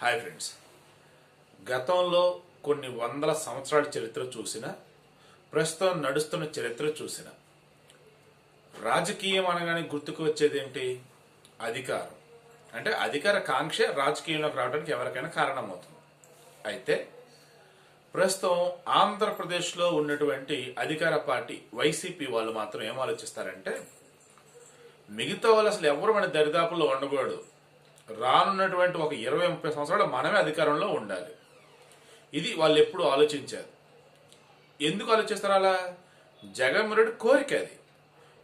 Hi friends గతంలో కొన్ని వందల సంవత్సరాల చరిత్ర చూసిన ప్రస్తుతం నడుస్తున్న చరిత్ర చూసిన. రాజకీయం అనగానే గుర్తుకు వచ్చేది ఏంటి? అధికారం. అంటే అధికార కాంక్ష రాజకీయంలోకి రావడానికి ఎవరికైనా కారణమవుతుంది. అయితే ప్రస్తుతం ఆంధ్రప్రదేశ్లో ఉన్నటువంటి అధికార పార్టీ వైసీపీ వాళ్ళు మాత్రం ఏం ఆలోచిస్తారంటే మిగతా వాళ్ళు అసలు ఎవరు మన దరిదాపుల్లో ఉండకూడదు. రానున్నటువంటి ఒక ఇరవై ముప్పై సంవత్సరాలు మనమే అధికారంలో ఉండాలి. ఇది వాళ్ళు ఎప్పుడు ఆలోచించారు. ఎందుకు ఆలోచిస్తారు అలా? జగన్మోహన్ కోరిక అది.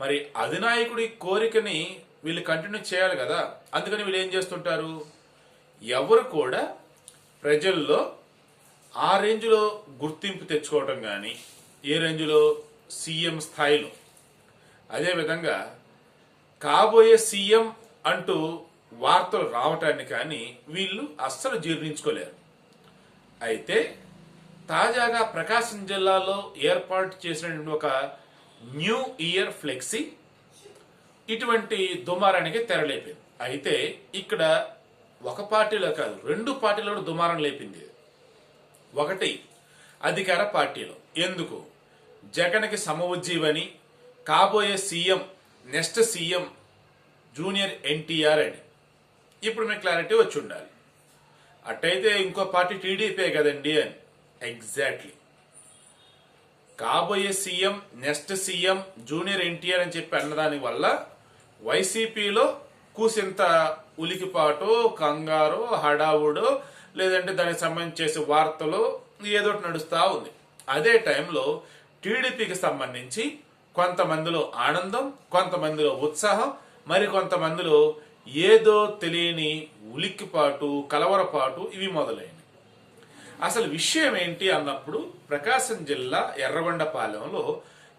మరి అధినాయకుడి కోరికని వీళ్ళు కంటిన్యూ చేయాలి కదా. అందుకని వీళ్ళు ఏం చేస్తుంటారు? ఎవరు కూడా ప్రజల్లో ఆ రేంజ్లో గుర్తింపు తెచ్చుకోవటం కానీ ఏ రేంజ్లో సీఎం స్థాయిలో. అదేవిధంగా కాబోయే సీఎం అంటూ వార్తలు రావటాన్ని కానీ వీళ్ళు అస్సలు జీర్ణించుకోలేరు. అయితే తాజాగా ప్రకాశం జిల్లాలో ఏర్పాటు చేసినటువంటి ఒక న్యూ ఇయర్ ఫ్లెక్సీ ఇటువంటి దుమారానికి తెరలేపింది. అయితే ఇక్కడ ఒక పార్టీలో కాదు రెండు పార్టీలో కూడా దుమారం లేపింది. ఒకటి అధికార పార్టీలో. ఎందుకు? జగన్కి సమవుజ్జీవని కాబోయే CM next CM junior NTR అని. ఇప్పుడు మీకు క్లారిటీ వచ్చి ఉండాలి. అట్టయితే ఇంకో పార్టీ టీడీపీ కదండి అని. ఎగ్జాక్ట్లీ కాబోయే CM next CM junior NTR అని చెప్పి అన్నదాని వల్ల వైసీపీలో కూసింత ఉలికిపాటు కంగారు హడావుడు లేదంటే దానికి సంబంధించి వార్తలు ఏదో నడుస్తూ ఉంది. అదే టైంలో టీడీపీకి సంబంధించి కొంతమందిలో ఆనందం కొంతమందిలో ఉత్సాహం మరి కొంతమందిలో ఏదో తెలియని ఉలిక్కిపాటు కలవరపాటు ఇవి మొదలైనవి. అసలు విషయం ఏంటి అన్నప్పుడు ప్రకాశం జిల్లా ఎర్రబండపాలెంలో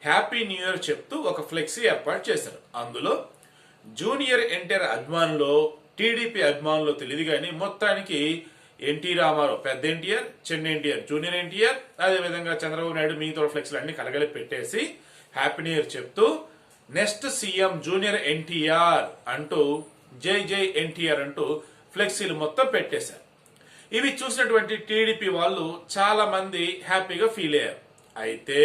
హ్యాపీ న్యూ ఇయర్ చెప్తూ ఒక ఫ్లెక్సీ ఏర్పాటు చేశారు. అందులో జూనియర్ ఎన్టీఆర్ అభిమానులు టీడీపీ అభిమానులు తెలియదు కానీ మొత్తానికి ఎన్టీ రామారావు పెద్ద ఎన్టీఆర్ చిన్న ఎన్టీఆర్ జూనియర్ ఎన్టీఆర్ అదేవిధంగా చంద్రబాబు నాయుడు మిగతా ఫ్లెక్స్లు అన్ని కలగలి పెట్టేసి హ్యాపీ న్యూ ఇయర్ చెప్తూ నెక్స్ట్ సీఎం జూనియర్ ఎన్టీఆర్ అంటూ జై జై ఎన్టీఆర్ అంటూ ఫ్లెక్సీలు మొత్తం పెట్టేశారు. ఇవి చూసినటువంటి టీడీపీ వాళ్ళు చాలా మంది హ్యాపీగా ఫీల్ అయ్యారు. అయితే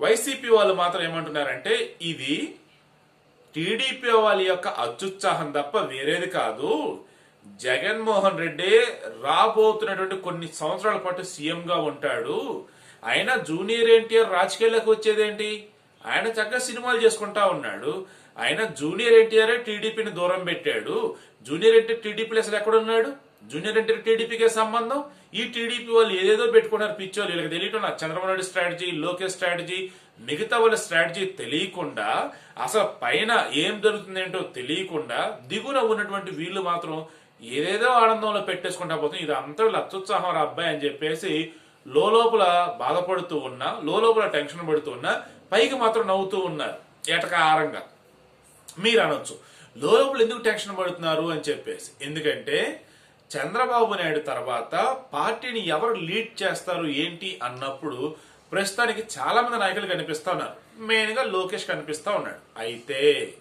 వైసీపీ వాళ్ళు మాత్రం ఏమంటున్నారంటే ఇది టీడీపీ వాళ్ళ యొక్క అత్యుత్సాహం తప్ప వేరేది కాదు. జగన్మోహన్ రెడ్డి రాబోతున్నటువంటి కొన్ని సంవత్సరాల పాటు సీఎంగా ఉంటాడు. అయినా జూనియర్ ఎన్టీఆర్ రాజకీయాల్లోకి వచ్చేదేంటి? ఆయన చక్కగా సినిమాలు చేసుకుంటా ఉన్నాడు. ఆయన జూనియర్ ఎన్టీఆర్ టీడీపీని దూరం పెట్టాడు. జూనియర్ ఎన్టీఆర్ టీడీపీలు అసలు ఎక్కడ ఉన్నాడు జూనియర్ ఎన్టీఆర్ టీడీపీకే సంబంధం? ఈ టీడీపీ వాళ్ళు ఏదేదో పెట్టుకున్నారు పిచ్చోళ్ళు. వీళ్ళకి తెలియటం నాకు చంద్రబాబు నాయుడు స్ట్రాటజీ లోకేష్ స్ట్రాటజీ మిగతా వాళ్ళ స్ట్రాటజీ తెలియకుండా అసలు పైన ఏం జరుగుతుంది ఏంటో తెలియకుండా దిగున ఉన్నటువంటి వీళ్ళు మాత్రం ఏదేదో ఆనందంలో పెట్టేసుకుంటా పోతుంది ఇది అంతా వీళ్ళు రా అబ్బాయి అని చెప్పేసి లోపల బాధపడుతూ ఉన్నా లోపల టెన్షన్ పడుతూ ఉన్నా పైకి మాత్రం నవ్వుతూ ఉన్నారు. ఏటకారంగా మీరు అనొచ్చు లోపల ఎందుకు టెన్షన్ పడుతున్నారు అని చెప్పేసి. ఎందుకంటే చంద్రబాబు నాయుడు తర్వాత పార్టీని ఎవరు లీడ్ చేస్తారు ఏంటి అన్నప్పుడు ప్రస్తుతానికి చాలామంది నాయకులు కనిపిస్తూ ఉన్నారు. మెయిన్గా లోకేష్ కనిపిస్తా ఉన్నాడు. అయితే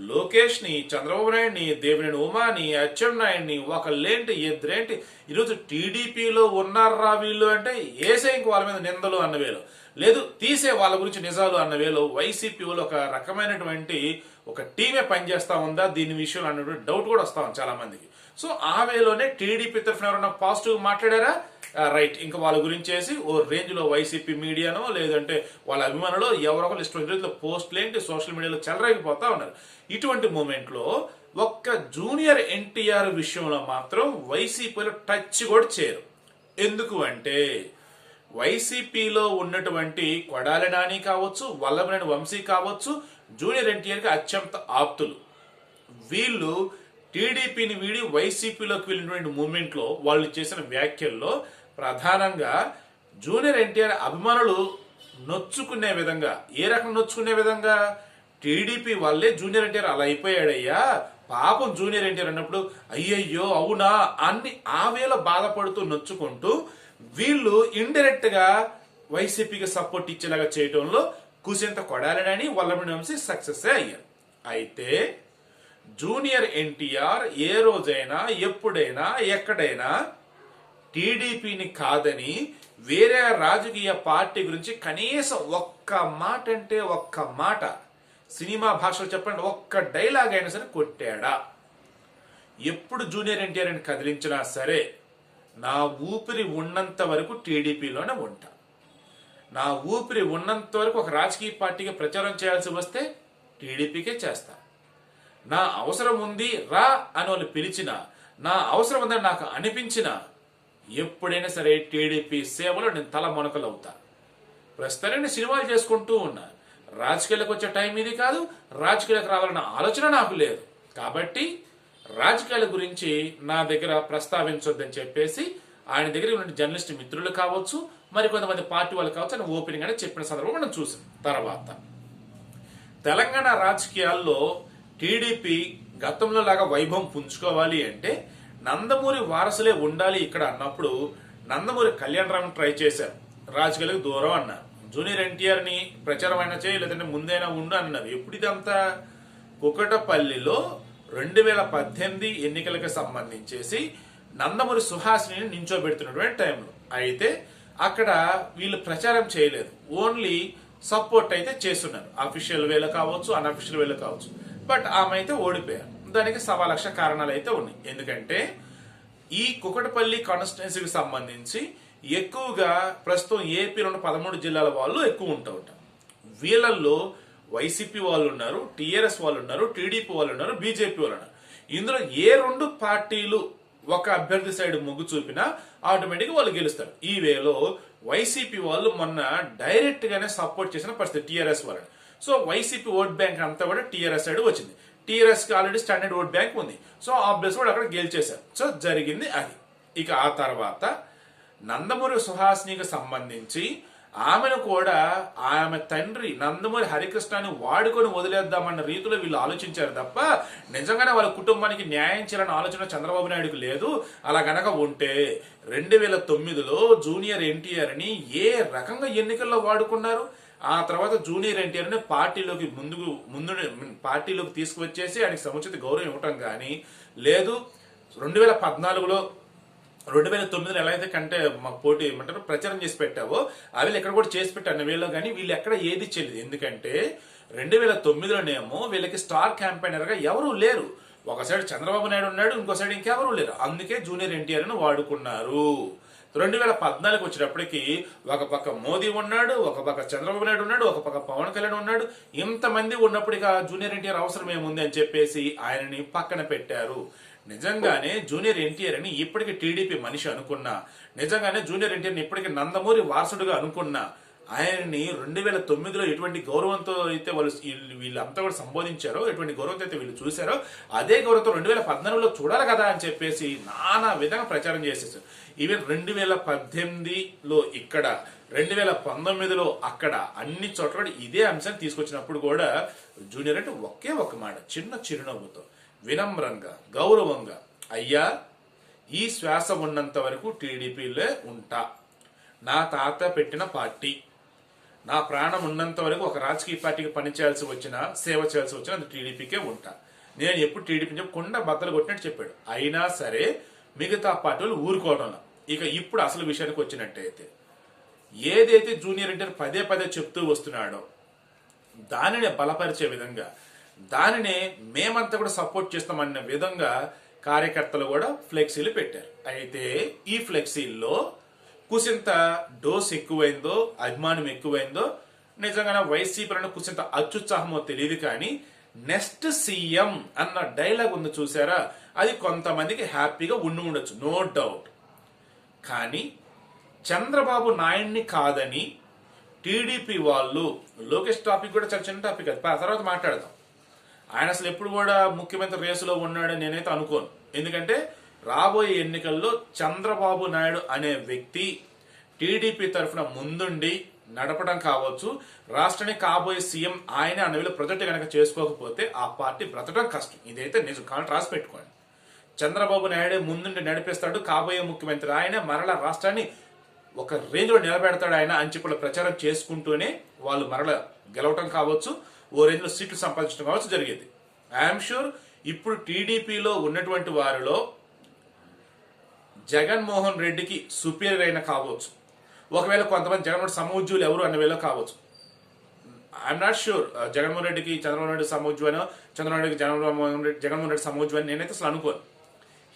లోకేష్ని చంద్రబాబు నాయుడిని దేవినేని ఉమాని అచ్చెన్నాయుడిని ఒకళ్ళేంటి ఇద్దరేంటి? ఈరోజు టీడీపీలో ఉన్నారా వీళ్ళు అంటే ఏసే ఇంక వాళ్ళ మీద నిందలు అన్న వేలు. లేదు తీసే వాళ్ళ గురించి నిజాలు అన్న వేలు. వైసీపీలో ఒక రకమైనటువంటి ఒక టీమే పనిచేస్తా ఉందా? దీని విషయంలో అన్నటువంటి డౌట్ కూడా వస్తా ఉంది చాలా మందికి సో ఆ వేలోనే టీడీపీ తరఫున ఎవరైనా పాజిటివ్ మాట్లాడారా? రైట్. ఇంకా వాళ్ళ గురించి చేసి ఓ రేంజ్లో వైసీపీ మీడియానో లేదంటే వాళ్ళ అభిమానులు ఎవరో ఒకరు ఇష్టం రీతిలో పోస్టులు ఏంటి సోషల్ మీడియాలో చెలరేగిపోతా ఉన్నారు. ఇటువంటి మూమెంట్లో ఒక్క జూనియర్ ఎన్టీఆర్ విషయంలో మాత్రం వైసీపీలో టచ్ కూడా చేయరు. ఎందుకు అంటే వైసీపీలో ఉన్నటువంటి కొడాలి నాని కావచ్చు వల్లభనేని వంశీ కావచ్చు జూనియర్ ఎన్టీఆర్కి అత్యంత ఆప్తులు. వీళ్ళు టీడీపీని వీడి వైసీపీలోకి వెళ్ళినటువంటి మూమెంట్లో వాళ్ళు చేసిన వ్యాఖ్యల్లో ప్రధానంగా జూనియర్ ఎన్టీఆర్ అభిమానులు నొచ్చుకునే విధంగా ఏ రకం నొచ్చుకునే విధంగా? టీడీపీ వాళ్ళే జూనియర్ ఎన్టీఆర్ అలా అయిపోయాడయ్యా. పాపం జూనియర్ ఎన్టీఆర్ అన్నప్పుడు అయ్యయ్యో అవునా? అన్ని ఆవేళ బాధపడుతూ నొచ్చుకుంటూ వీళ్ళు ఇండైరెక్ట్గా వైసీపీకి సపోర్ట్ ఇచ్చేలాగా చేయటంలో కుసింత కొడాలని వల్లభని వంశీ సక్సెస్ అయ్యారు. అయితే జూనియర్ ఎన్టీఆర్ ఏ రోజైనా ఎప్పుడైనా ఎక్కడైనా టీడీపీని కాదని వేరే రాజకీయ పార్టీ గురించి కనీసం ఒక్క మాట అంటే ఒక్క మాట సినిమా భాషలో చెప్పండి ఒక్క డైలాగ్ అయినా సరే కొట్టాడా? ఎప్పుడు జూనియర్ ఎన్టీఆర్ అని కదిలించినా సరే నా ఊపిరి ఉన్నంత వరకు టీడీపీలోనే ఉంటా. నా ఊపిరి ఉన్నంత వరకు ఒక రాజకీయ పార్టీకి ప్రచారం చేయాల్సి వస్తే టీడీపీకే చేస్తా. నా అవసరం ఉంది రా అని వాళ్ళు పిలిచిన. నా అవసరం ఉందని నాకు అనిపించిన. ఎప్పుడైనా సరే టీడీపీ సేవలో నేను తల మొనకలు అవుతా ప్రస్తుతాన్ని నేను సినిమాలు చేసుకుంటూ ఉన్నా. రాజకీయాలకు వచ్చే టైం ఇది కాదు రాజకీయాలకు రావాలన్న ఆలోచన నాకు లేదు. కాబట్టి రాజకీయాల గురించి నా దగ్గర ప్రస్తావించొద్దని చెప్పేసి ఆయన దగ్గర ఉన్న జర్నలిస్ట్ మిత్రులు కావచ్చు మరి కొంతమంది పార్టీ వాళ్ళు కావచ్చు అని ఓపెనింగ్ అని చెప్పిన సందర్భం మనం చూసాం. తర్వాత తెలంగాణ రాజకీయాల్లో టీడీపీ గతంలో లాగా వైభవం పుంజుకోవాలి అంటే నందమూరి వారసులే ఉండాలి ఇక్కడ అన్నప్పుడు నందమూరి కళ్యాణరామ్ ట్రై చేశారు. రాజకీయాలకు దూరం అన్నారు. జూనియర్ ఎన్టీఆర్ని ప్రచారం అయినా చేయి లేదంటే ముందైనా ఉండు అన్నారు. ఎప్పుడు ఇదంతా? కుకటపల్లిలో రెండు వేల పద్దెనిమిది ఎన్నికలకు సంబంధించేసి నందమూరి సుహాసిని నించోబెడుతున్నటువంటి టైంలో. అయితే అక్కడ వీళ్ళు ప్రచారం చేయలేదు. ఓన్లీ సపోర్ట్ అయితే చేస్తున్నారు. అఫీషియల్ వేలో కావచ్చు అన్అఫీషియల్ వేలో కావచ్చు. బట్ ఆమె అయితే ఓడిపోయారు. దానికి సవా లక్ష కారణాలు అయితే ఉన్నాయి. ఎందుకంటే ఈ కుకటపల్లి కాన్స్టిట్యున్సీకి సంబంధించి ఎక్కువగా ప్రస్తుతం ఏపీలోని పదమూడు జిల్లాల వాళ్ళు ఎక్కువ ఉంటూ ఉంటారు. వీళ్ళల్లో వైసీపీ వాళ్ళు ఉన్నారు టీఆర్ఎస్ వాళ్ళు ఉన్నారు టీడీపీ వాళ్ళు ఉన్నారు బీజేపీ వాళ్ళు ఉన్నారు. ఇందులో ఏ రెండు పార్టీలు ఒక అభ్యర్థి సైడ్ మొగ్గు చూపినా ఆటోమేటిక్గా వాళ్ళు గెలుస్తారు. ఈ వేలో వైసీపీ వాళ్ళు మొన్న డైరెక్ట్గానే సపోర్ట్ చేసిన పరిస్థితి టీఆర్ఎస్ వాళ్ళని. సో వైసీపీ ఓట్ బ్యాంక్ అంతా కూడా టీఆర్ఎస్ సైడ్ వచ్చింది. టీఆర్ఎస్కి ఆల్రెడీ స్టాండర్డ్ ఓట్ బ్యాంక్ ఉంది. సో ఆబ్వియస్ కూడా అక్కడ గెలిచేశారు సో జరిగింది అది. ఇక ఆ తర్వాత నందమూరి సుహాసినికి సంబంధించి ఆమెను కూడా ఆమె తండ్రి నందమూరి హరికృష్ణని వాడుకొని వదిలేద్దామన్న రీతిలో వీళ్ళు ఆలోచించారు తప్ప నిజంగానే వాళ్ళ కుటుంబానికి న్యాయం చేయాలన్న ఆలోచన చంద్రబాబు నాయుడుకు లేదు. అలా గనక ఉంటే రెండు వేల తొమ్మిదిలో జూనియర్ ఎన్టీఆర్ని ఏ రకంగా ఎన్నికల్లో వాడుకున్నారు? ఆ తర్వాత జూనియర్ ఎన్టీఆర్ని పార్టీలోకి ముందుకు ముందు పార్టీలోకి తీసుకువచ్చేసి ఆయనకి సముచిత గౌరవం ఇవ్వటం కానీ లేదు రెండు వేల పద్నాలుగులో రెండు వేల తొమ్మిదిలో ఎలా అయితే కంటే మా పోటీ ఏమంటారు ప్రచారం చేసి పెట్టావో అవి ఎక్కడ కూడా చేసి పెట్టాను వీళ్ళు కానీ వీళ్ళు ఎక్కడ ఏది చేయలేదు. ఎందుకంటే రెండు వేల తొమ్మిదిలోనేమో వీళ్ళకి స్టార్ క్యాంపెయినర్గా ఎవరూ లేరు. ఒక సైడ్ చంద్రబాబు నాయుడు ఉన్నాడు ఇంకో సైడ్ ఇంకెవరూ లేరు. అందుకే జూనియర్ ఎన్టీఆర్ను వాడుకున్నారు. రెండు వేల పద్నాలుగు వచ్చినప్పటికీ ఒక పక్క మోదీ ఉన్నాడు ఒక పక్క చంద్రబాబు నాయుడు ఉన్నాడు ఒక పక్క పవన్ కళ్యాణ్ ఉన్నాడు. ఇంతమంది ఉన్నప్పుడు ఆ జూనియర్ ఎన్టీఆర్ అవసరం ఏముంది అని చెప్పేసి ఆయనని పక్కన పెట్టారు. నిజంగానే జూనియర్ ఎన్టీఆర్ అని ఇప్పటికి టీడీపీ మనిషి అనుకున్నా నిజంగానే జూనియర్ ఎన్టీఆర్ని ఇప్పటికి నందమూరి వారసుడుగా అనుకున్నా ఆయన్ని రెండు వేల తొమ్మిదిలో ఎటువంటి గౌరవంతో అయితే వాళ్ళు వీళ్ళంతా కూడా సంబోధించారో ఎటువంటి గౌరవంతో అయితే వీళ్ళు చూశారో అదే గౌరవంతో రెండు వేల పద్నాలుగులో చూడాలి కదా అని చెప్పేసి నానా విధంగా ప్రచారం చేసేసారు ఈవెన్ రెండు వేల పద్దెనిమిదిలో ఇక్కడ రెండు వేల పంతొమ్మిదిలో అక్కడ అన్ని చోట్ల కూడా ఇదే అంశాన్ని తీసుకొచ్చినప్పుడు కూడా జూనియర్ అంటే ఒకే ఒక మాట చిన్న చిరునవ్వుతో వినమ్రంగా గౌరవంగా అయ్యా ఈ శ్వాస ఉన్నంత వరకు టీడీపీలే ఉంటా. నా తాత పెట్టిన పార్టీ. నా ప్రాణం ఉన్నంత వరకు ఒక రాజకీయ పార్టీకి పనిచేయాల్సి వచ్చినా సేవ చేయాల్సి వచ్చినా అది టీడీపీకే ఉంటా. నేను ఎప్పుడు టీడీపీ చెప్పి కొండ బద్దలు కొట్టినట్టు చెప్పాడు. అయినా సరే మిగతా పార్టీలు ఊరుకోవడం. ఇక ఇప్పుడు అసలు విషయానికి వచ్చినట్టయితే ఏదైతే జూనియర్ ఇంటర్ పదే పదే చెప్తూ వస్తున్నాడో దానిని బలపరిచే విధంగా దానిని మేమంతా కూడా సపోర్ట్ చేస్తామన్న విధంగా కార్యకర్తలు కూడా ఫ్లెక్సీలు పెట్టారు. అయితే ఈ ఫ్లెక్సీల్లో కుసింత డోస్ ఎక్కువైందో అభిమానం ఎక్కువైందో నిజంగానే వైసీపీలను కుసింత అత్యుత్సాహమో తెలియదు కానీ నెక్స్ట్ సీఎం అన్న డైలాగ్ ఉంది చూసారా? అది కొంతమందికి హ్యాపీగా ఉండి ఉండొచ్చు నో డౌట్. కానీ చంద్రబాబు నాయుడిని కాదని టీడీపీ వాళ్ళు లోకేష్ టాపిక్ కూడా చాలా చిన్న టాపిక్ అది. ఆ తర్వాత మాట్లాడదాం. ఆయన అసలు ఎప్పుడు కూడా ముఖ్యమంత్రి రేసులో ఉన్నాడని నేనైతే అనుకోను. ఎందుకంటే రాబోయే ఎన్నికల్లో చంద్రబాబు నాయుడు అనే వ్యక్తి టీడీపీ తరఫున ముందుండి నడపడం కావచ్చు. రాష్ట్రానికి కాబోయే సీఎం ఆయన అనేవి వీళ్ళు ప్రొజెక్ట్ కనుక చేసుకోకపోతే ఆ పార్టీ బ్రతడం కష్టం. ఇదైతే నిజం. కానీ రాసి పెట్టుకోండి. చంద్రబాబు నాయుడే ముందుండి నడిపిస్తాడు. కాబోయే ముఖ్యమంత్రి ఆయన మరల రాష్ట్రాన్ని ఒక రేంజ్లో నిలబెడతాడు ఆయన అని చెప్పి ప్రచారం చేసుకుంటూనే వాళ్ళు మరల గెలవటం కావచ్చు ఓ రేంజ్లో సీట్లు సంపాదించడం కావచ్చు జరిగేది. ఐఎమ్ షూర్ ఇప్పుడు టీడీపీలో ఉన్నటువంటి వారిలో జగన్మోహన్ రెడ్డికి సుపీరియర్ అయిన కావచ్చు. ఒకవేళ కొంతమంది జగన్మోహన్ సమూజ్యులు ఎవరు అన్న వేళ కావచ్చు. ఐఎమ్ నాట్ షూర్ జగన్మోహన్ రెడ్డికి చంద్రబాబు నాయుడు సమూజ్వనో చంద్రబాబు నాయుడుకి జగన్మోహన్ రెడ్డి జగన్మోహన్ రెడ్డి సమూజ్వని నేనైతే అసలు అనుకోను.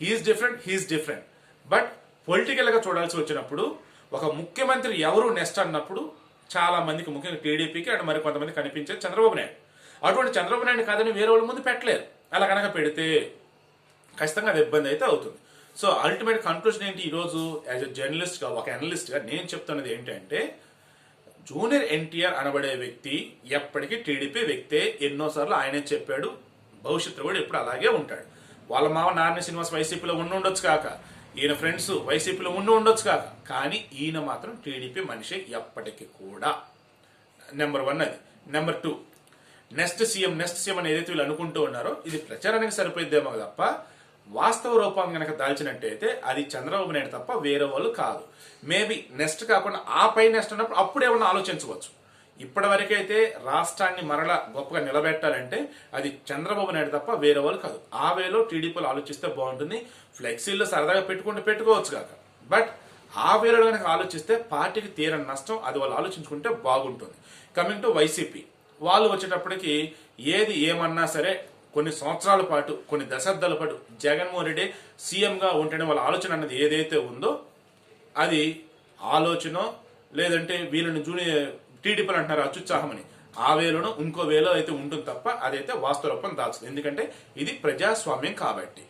He is different he is different but పొలిటికల్గా చూడాల్సి వచ్చినప్పుడు ఒక ముఖ్యమంత్రి ఎవరు నెక్స్ట్ అన్నప్పుడు చాలా మందికి ముఖ్యంగా టీడీపీకి అండ్ మరి కొంతమంది కనిపించేది చంద్రబాబు నాయుడు. అటువంటి చంద్రబాబు నాయుడు కాదని వేరే వాళ్ళ ముందు పెట్టలేరు అలా కనుక పెడితే ఖచ్చితంగా అది ఇబ్బంది అయితే అవుతుంది. సో అల్టిమేట్ కన్క్లూజన్ ఏంటి ఈరోజు యాజ్ ఎ జర్నలిస్ట్గా ఒక అనలిస్ట్గా నేను చెప్తున్నది ఏంటంటే జూనియర్ ఎన్టీఆర్ అనబడే వ్యక్తి ఎప్పటికీ టీడీపీ వ్యక్తే. ఎన్నోసార్లు ఆయనే చెప్పాడు భవిష్యత్తులో కూడా ఎప్పుడు అలాగే ఉంటాడు. వాళ్ళ మామ నారాయణ శ్రీనివాస్ వైసీపీలో ఉండి ఉండొచ్చు కాక ఈయన ఫ్రెండ్స్ వైసీపీలో ఉండి ఉండొచ్చు కాక కానీ ఈయన మాత్రం టీడీపీ మనిషి ఎప్పటికీ కూడా. నెంబర్ వన్ అది. Number two next CM next CM అని ఏదైతే వీళ్ళు అనుకుంటూ ఉన్నారో ఇది ప్రచారానికి సరిపోయిద్దేమో తప్ప వాస్తవ రూపం కనుక దాల్చినట్టయితే అది చంద్రబాబు నాయుడు తప్ప వేరే వాళ్ళు కాదు. మేబీ నెక్స్ట్ కాకుండా ఆ పై నెక్స్ట్ అన్నప్పుడు అప్పుడు ఏమన్నా ఆలోచించవచ్చు. ఇప్పటి వరకైతే రాష్ట్రాన్ని మరలా గొప్పగా నిలబెట్టాలంటే అది చంద్రబాబు నాయుడు తప్ప వేరే వాళ్ళు కాదు. ఆ వేలో టీడీపీలో ఆలోచిస్తే బాగుంటుంది. ఫ్లెక్సీల్లో సరదాగా పెట్టుకుంటే పెట్టుకోవచ్చు కాక. బట్ ఆ వేలో కనుక ఆలోచిస్తే పార్టీకి తీరని నష్టం అది వాళ్ళు ఆలోచించుకుంటే బాగుంటుంది. కమింగ్ టు వైసీపీ వాళ్ళు వచ్చేటప్పటికి ఏది ఏమన్నా సరే కొన్ని సంవత్సరాల పాటు కొన్ని దశాబ్దాల పాటు జగన్మోహన్ రెడ్డి సీఎంగా ఉండడం వాళ్ళ ఆలోచన అన్నది ఏదైతే ఉందో అది ఆలోచన లేదంటే వీళ్ళని జూనియర్ టీడీపీలు అంటున్నారు అత్యుత్సాహం అని ఆ వేలోనో ఇంకో వేలో అయితే ఉంటుంది తప్ప అదైతే వాస్తవ రూపం దాల్చదు. ఎందుకంటే ఇది ప్రజాస్వామ్యం కాబట్టి.